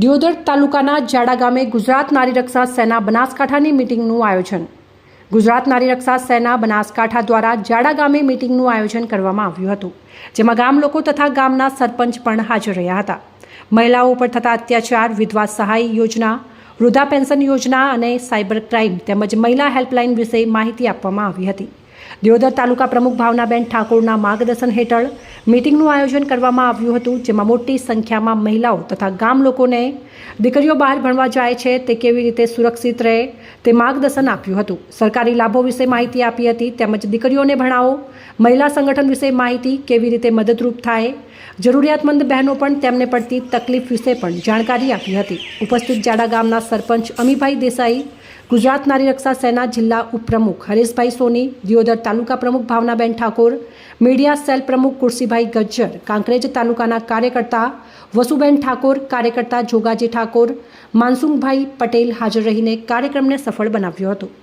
દિયોદર તાલુકાના જાડા ગામે ગુજરાત નારી રક્ષા સેના બનાસકાંઠાની મિટિંગનું આયોજન. ગુજરાત નારી રક્ષા સેના બનાસકાંઠા દ્વારા જાડા ગામે મિટિંગનું આયોજન કરવામાં આવ્યું હતું, જેમાં ગામ લોકો તથા ગામના સરપંચ પણ હાજર રહ્યા હતા. મહિલાઓ પર થતા અત્યાચાર, વિધવા સહાય યોજના, વૃદ્ધા પેન્શન યોજના અને સાયબર ક્રાઇમ તેમજ મહિલા હેલ્પલાઇન વિશે માહિતી આપવામાં આવી હતી. દિયોદર તાલુકા પ્રમુખ ભાવનાબેન ઠાકોરના માર્ગદર્શન હેઠળ મિટિંગનું આયોજન કરવામાં આવ્યું હતું, જેમાં મોટી સંખ્યામાં મહિલાઓ તથા ગામ લોકોને દીકરીઓ બહાર ભણવા જાય છે, તે કેવી રીતે સુરક્ષિત રહે તે માર્ગદર્શન આપ્યું હતું. સરકારી લાભો વિશે માહિતી આપી હતી, તેમજ દીકરીઓને ભણાવો, મહિલા સંગઠન વિશે માહિતી કેવી રીતે મદદરૂપ થાય, જરૂરિયાતમંદ બહેનો પણ તેમને પડતી તકલીફ વિશે પણ જાણકારી આપી હતી. ઉપસ્થિત જાડા ગામના સરપંચ અમીભાઈ દેસાઈ ગુજરાત નારી રક્ષા સેના જિલ્લા ઉપપ્રમુખ હરેશભાઈ સોની, દિયોદર તાલુકા પ્રમુખ ભાવનાબેન ઠાકોર, મીડિયા સેલ પ્રમુખ કુરસીભાઈ ગજ્જર, કાંકરેજ તાલુકાના કાર્યકર્તા વસુબેન ઠાકોર, કાર્યકર્તા જોગાજી ઠાકોર, માનસુંગભાઈ પટેલ હાજર રહીને કાર્યક્રમને સફળ બનાવ્યો હતો.